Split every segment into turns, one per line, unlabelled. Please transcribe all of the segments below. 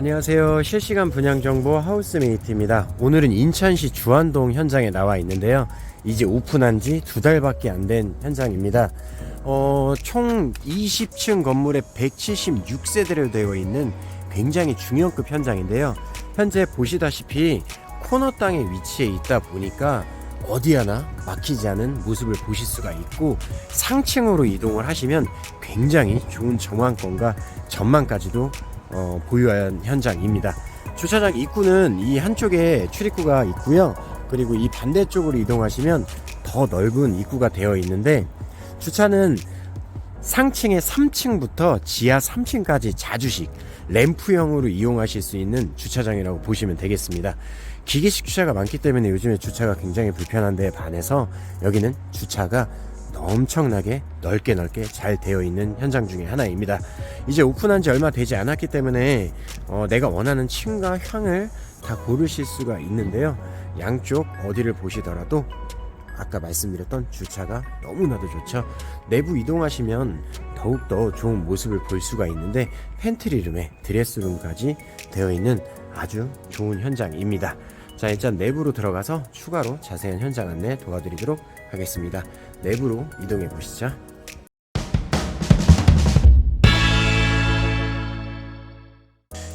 안녕하세요. 실시간 분양 정보 하우스메이트입니다. 오늘은 인천시 주안동 현장에 나와 있는데요. 이제 오픈한 지 두 달밖에 안 된 현장입니다. 어, 총 20층 건물에 176세대로 되어 있는 굉장히 중형급 현장인데요. 현재 보시다시피 코너 땅에 위치해 있다 보니까 어디 하나 막히지 않은 모습을 보실 수가 있고 상층으로 이동을 하시면 굉장히 좋은 정황권과 전망까지도 어, 보유한 현장입니다. 주차장 입구는 이 한쪽에 출입구가 있고요. 그리고 이 반대쪽으로 이동하시면 더 넓은 입구가 되어 있는데 주차는 상층의 3층부터 지하 3층까지 자주식 램프형으로 이용하실 수 있는 주차장이라고 보시면 되겠습니다. 기계식 주차가 많기 때문에 요즘에 주차가 굉장히 불편한데 반해서 여기는 주차가 엄청나게 넓게 넓게 잘 되어 있는 현장 중에 하나입니다. 이제 오픈한 지 얼마 되지 않았기 때문에 어, 내가 원하는 층과 향을 다 고르실 수가 있는데요. 양쪽 어디를 보시더라도 아까 말씀드렸던 주차가 너무나도 좋죠. 내부 이동하시면 더욱더 좋은 모습을 볼 수가 있는데 팬트리룸에 드레스룸까지 되어 있는 아주 좋은 현장입니다. 자, 일단 내부로 들어가서 추가로 자세한 현장 안내 도와드리도록 하겠습니다. 내부로 이동해 보시죠.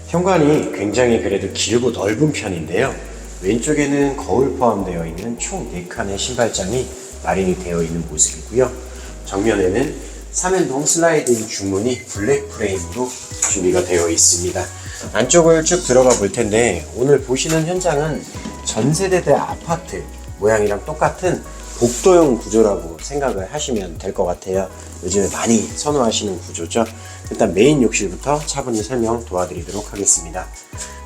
현관이 굉장히 그래도 길고 넓은 편인데요. 왼쪽에는 거울 포함되어 있는 총 4칸의 신발장이 마련이 되어 있는 모습이고요. 정면에는 3연동 슬라이딩 중문이 블랙 프레임으로 준비가 되어 있습니다. 안쪽을 쭉 들어가 볼 텐데 오늘 보시는 현장은 전세대대 아파트 모양이랑 똑같은 복도형 구조라고 생각을 하시면 될 것 같아요. 요즘에 많이 선호하시는 구조죠. 일단 메인 욕실부터 차분히 설명 도와드리도록 하겠습니다.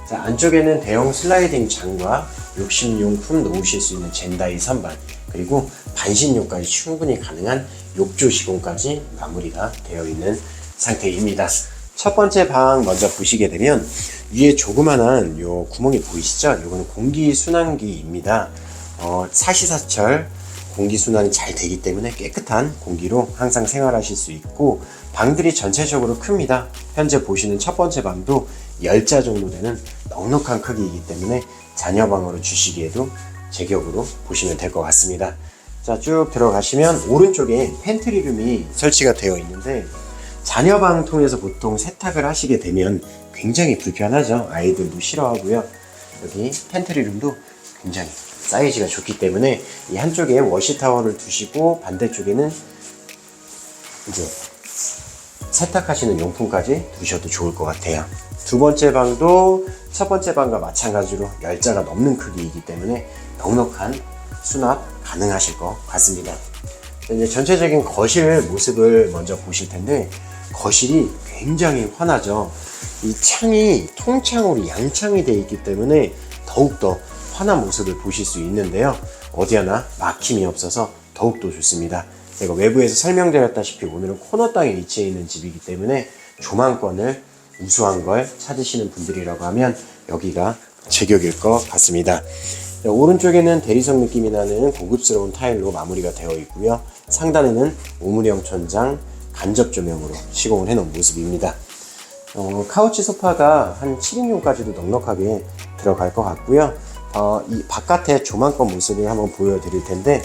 자, 안쪽에는 대형 슬라이딩 장과 욕실용품 놓으실 수 있는 젠다이 선반, 그리고 반신욕까지 충분히 가능한 욕조 시공까지 마무리가 되어 있는 상태입니다. 첫 번째 방 먼저 보시게 되면 위에 조그만한 요 구멍이 보이시죠? 요거는 공기 순환기입니다. 어, 사시사철 공기 순환이 잘 되기 때문에 깨끗한 공기로 항상 생활하실 수 있고 방들이 전체적으로 큽니다. 현재 보시는 첫 번째 방도 10자 정도 되는 넉넉한 크기이기 때문에 자녀 방으로 주시기에도 제격으로 보시면 될 것 같습니다. 자, 쭉 들어가시면 오른쪽에 팬트리룸이 설치가 되어 있는데 자녀방 통해서 보통 세탁을 하시게 되면 굉장히 불편하죠. 아이들도 싫어하고요. 여기 팬트리룸도 굉장히 사이즈가 좋기 때문에 이 한쪽에 워시타워를 두시고 반대쪽에는 이제 세탁하시는 용품까지 두셔도 좋을 것 같아요. 두 번째 방도 첫 번째 방과 마찬가지로 열자가 넘는 크기이기 때문에 넉넉한 수납 가능하실 것 같습니다. 이제 전체적인 거실 모습을 먼저 보실 텐데 거실이 굉장히 환하죠. 이 창이 통창으로 양창이 되어 있기 때문에 더욱더 환한 모습을 보실 수 있는데요. 어디 하나 막힘이 없어서 더욱더 좋습니다. 제가 외부에서 설명드렸다시피 오늘은 코너 땅에 위치해 있는 집이기 때문에 조망권을 우수한 걸 찾으시는 분들이라고 하면 여기가 제격일 것 같습니다. 자, 오른쪽에는 대리석 느낌이 나는 고급스러운 타일로 마무리가 되어 있고요. 상단에는 오므령 천장 간접 조명으로 시공을 해놓은 모습입니다. 어, 카우치 소파가 한 7인용까지도 넉넉하게 들어갈 것 같고요. 어, 이 바깥의 조망권 모습을 한번 보여드릴 텐데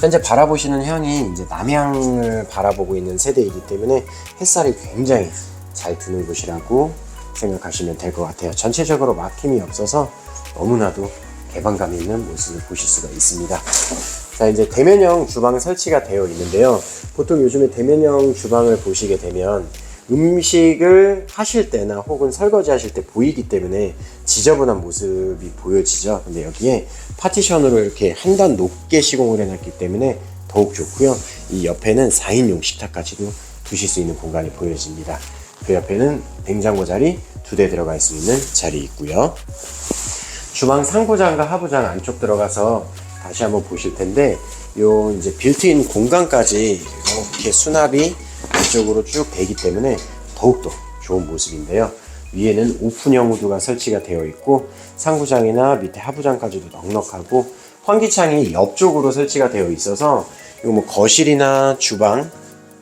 현재 바라보시는 현이 이제 남향을 바라보고 있는 세대이기 때문에 햇살이 굉장히 잘 드는 곳이라고 생각하시면 될 것 같아요. 전체적으로 막힘이 없어서 너무나도 개방감 있는 모습을 보실 수가 있습니다. 자, 이제 대면형 주방 설치가 되어 있는데요. 보통 요즘에 대면형 주방을 보시게 되면 음식을 하실 때나 혹은 설거지 하실 때 보이기 때문에 지저분한 모습이 보여지죠. 근데 여기에 파티션으로 이렇게 한 단 높게 시공을 해놨기 때문에 더욱 좋고요. 이 옆에는 4인용 식탁까지도 두실 수 있는 공간이 보여집니다. 그 옆에는 냉장고 자리 두 대 들어갈 수 있는 자리 있고요. 주방 상부장과 하부장 안쪽 들어가서 다시 한번 보실 텐데 요 이제 빌트인 공간까지 이렇게 수납이 안쪽으로 쭉 되기 때문에 더욱더 좋은 모습인데요. 위에는 오픈형 후드가 설치가 되어 있고 상부장이나 밑에 하부장까지도 넉넉하고 환기창이 옆쪽으로 설치가 되어 있어서 이거 뭐 거실이나 주방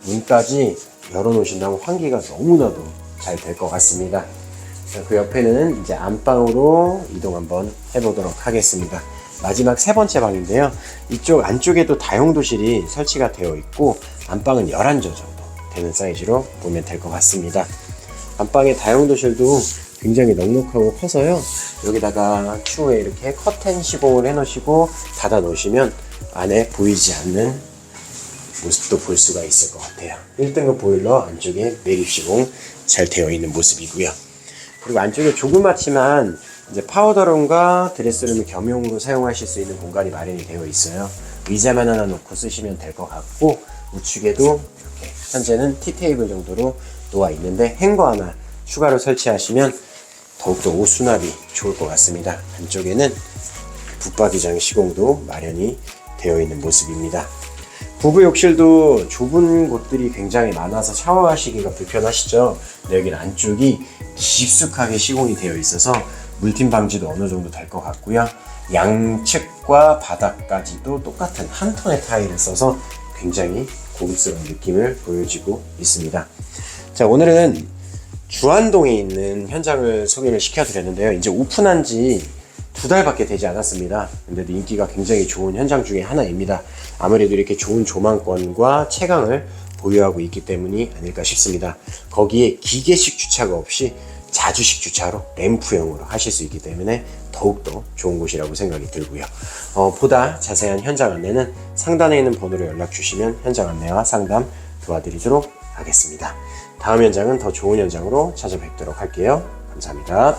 문까지 열어놓으신다면 환기가 너무나도 잘 될 것 같습니다. 자, 그 옆에는 이제 안방으로 이동 한번 해보도록 하겠습니다. 마지막 세 번째 방인데요. 이쪽 안쪽에도 다용도실이 설치가 되어 있고 안방은 11조 정도 되는 사이즈로 보면 될 것 같습니다. 안방의 다용도실도 굉장히 넉넉하고 커서요. 여기다가 추후에 이렇게 커튼 시공을 해 놓으시고 닫아 놓으시면 안에 보이지 않는 모습도 볼 수가 있을 것 같아요. 1등급 보일러 안쪽에 매립 시공 잘 되어 있는 모습이고요. 그리고 안쪽에 조그맣지만 이제 파우더룸과 드레스룸을 겸용으로 사용하실 수 있는 공간이 마련이 되어 있어요. 의자만 하나 놓고 쓰시면 될 것 같고 우측에도 이렇게 현재는 티 테이블 정도로 놓아 있는데 행거 하나 추가로 설치하시면 더욱더 옷 수납이 좋을 것 같습니다. 안쪽에는 붙박이장 시공도 마련이 되어 있는 모습입니다. 부부 욕실도 좁은 곳들이 굉장히 많아서 샤워하시기가 불편하시죠? 근데 여기는 안쪽이 깊숙하게 시공이 되어 있어서 물팀 방지도 어느 정도 될 것 같고요. 양측과 바닥까지도 똑같은 한 톤의 타일을 써서 굉장히 고급스러운 느낌을 보여지고 있습니다. 자, 오늘은 주안동에 있는 현장을 소개를 시켜드렸는데요. 이제 오픈한 지 두 달밖에 되지 않았습니다. 근데도 인기가 굉장히 좋은 현장 중에 하나입니다. 아무래도 이렇게 좋은 조망권과 채광을 보유하고 있기 때문이 아닐까 싶습니다. 거기에 기계식 주차가 없이 자주식 주차로 램프형으로 하실 수 있기 때문에 더욱더 좋은 곳이라고 생각이 들고요. 어, 보다 자세한 현장 안내는 상단에 있는 번호로 연락 주시면 현장 안내와 상담 도와드리도록 하겠습니다. 다음 현장은 더 좋은 현장으로 찾아뵙도록 할게요. 감사합니다.